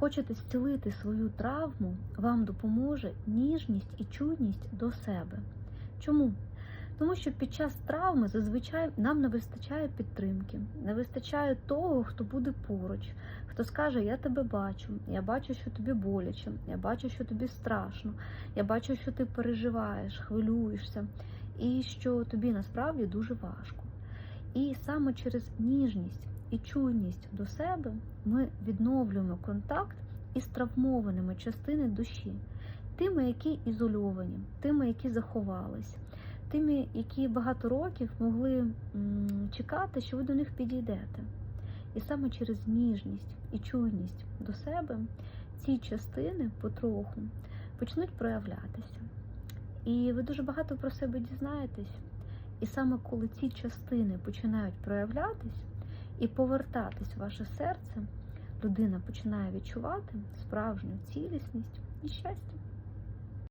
хочете зцілити свою травму, вам допоможе ніжність і чуйність до себе. Чому? Тому що під час травми зазвичай нам не вистачає підтримки, не вистачає того, хто буде поруч, хто скаже: Я тебе бачу, я бачу, що тобі боляче, я бачу, що тобі страшно, я бачу, що ти переживаєш, хвилюєшся, і що тобі насправді дуже важко. І саме через ніжність і чуйність до себе ми відновлюємо контакт із травмованими частини душі, тими, які ізольовані, тими, які заховались, тими, які багато років могли чекати, що ви до них підійдете. І саме через ніжність і чуйність до себе ці частини потроху почнуть проявлятися. І ви дуже багато про себе дізнаєтесь. І саме коли ці частини починають проявлятись і повертатись в ваше серце, людина починає відчувати справжню цілісність і щастя.